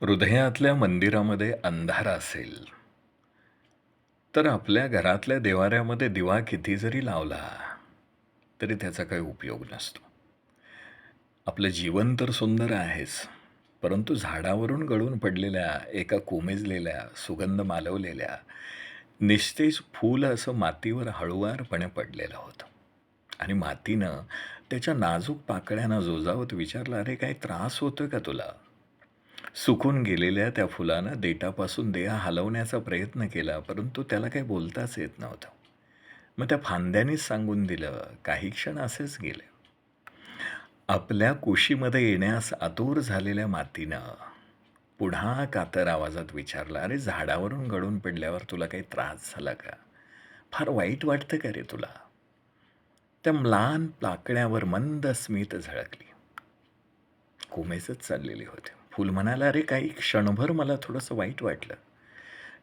हृदयातल्या मंदिरामध्ये अंधार असेल, तर आपल्या घरातल्या देवाऱ्यामध्ये दिवा किती जरी लावला, तरी त्याचा काही उपयोग नसतो. आपलं जीवन तर सुंदर आहेच, परंतु झाडावरून गळून पडलेल्या, एका कोमेजलेल्या, सुगंध मालवलेल्या, निस्तेज फूल असं मातीवर हळुवारपणे पडलेलं होतं आणि मातीनं त्याच्या नाजूक पाकळ्यांना जोजावत विचारलं, "अरे, काही त्रास होतोय का तुला?" सुकून गेलेल्या त्या फुलानं देठापासून देह हलवण्याचा प्रयत्न केला, परंतु त्याला काही बोलताच येत नव्हतं. मग त्या फांद्यानीच सांगून दिलं. काही क्षण असेच गेले. आपल्या कुशीमध्ये येण्यास आतूर झालेल्या मातीनं पुन्हा कातर आवाजात विचारलं, "अरे, झाडावरून गळून पडल्यावर तुला काही त्रास झाला का? फार वाईट वाटतं का रे तुला?" त्या म्लान पाकळ्यावर मंद स्मित झळकली. कोमेजत चाललेली होती. फूल म्हणाला "अरे, काही क्षणभर मला थोडंसं वाईट वाटलं.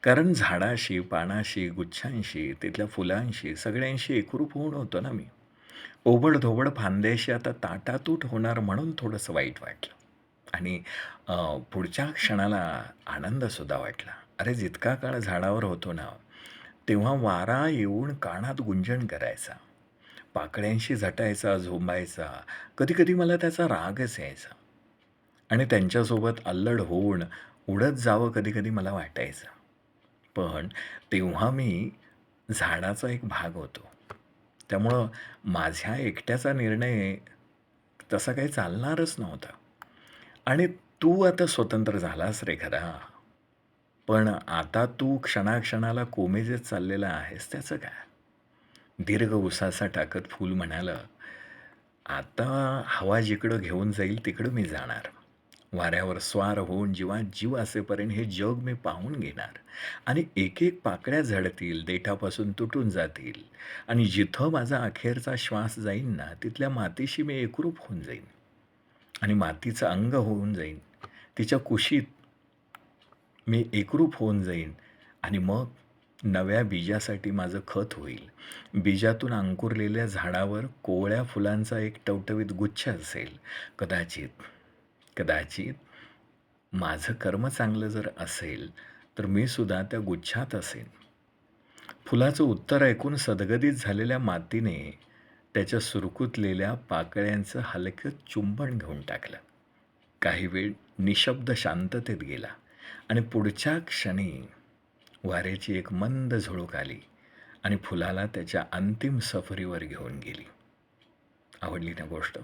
कारण झाडाशी, पानाशी, गुच्छांशी, तिथल्या फुलांशी, सगळ्यांशी एकरूप होऊन होतो ना मी. ओबडधोबड फांद्याशी आता ताटातूट होणार म्हणून थोडंसं वाईट वाटलं. आणि पुढच्या क्षणाला आनंदसुद्धा वाटला. अरे, जितका काळ झाडावर होतो ना, तेव्हा वारा येऊन कानात गुंजण करायचा. पाकळ्यांशी झटायचा, झोंबायचा. कधीकधी मला त्याचा रागच यायचा. आणि त्यांच्यासोबत अल्लड होऊन उडत जावं कधी-कधी मला वाटायचं. पण तेव्हा मी झाडाचा एक भाग होतो. त्यामुळं माझ्या एकट्याचा निर्णय तसा काही चालणारच नव्हता. आणि तू आता स्वतंत्र झालास रे खरा. पण आता तू क्षणाक्षणाला कोमेजेत चाललेला आहेस, त्याचं काय?" दीर्घ उसासा टाकत फूल म्हणालं, "आता हवा जिकडं घेऊन जाईल तिकडं मी जाणार. वाऱ्यावर स्वार होऊन जीवात जीव असेपर्यंत हे जग मी पाहून घेणार. आणि एक-एक पाकळ्या झडतील, देठापासून तुटून जातील आणि जिथं माझा अखेरचा श्वास जाईन ना, तिथल्या मातीशी मी एकरूप होऊन जाईन. आणि मातीचं अंग होऊन जाईन. तिच्या कुशीत मी एकरूप होऊन जाईन आणि मग नव्या बीजासाठी माझं खत होईल. बीजातून अंकुरलेल्या झाडावर कोवळ्या फुलांचा एक टवटवीत गुच्छ असेल. कदाचित, कदाचित माझं कर्म चांगलं जर असेल, तर मी सुद्धा त्या गुच्छात असेन." फुलाचं उत्तर ऐकून सदगदित झालेल्या मातीने त्याच्या सुरकुतलेल्या पाकळ्यांचं हलकं चुंबन घेऊन टाकलं. काही वेळ निःशब्द शांततेत गेला आणि पुढच्या क्षणी वाऱ्याची एक मंद झुळूक आली आणि फुलाला त्याच्या अंतिम सफरीवर घेऊन गेली. आवडली ना गोष्ट?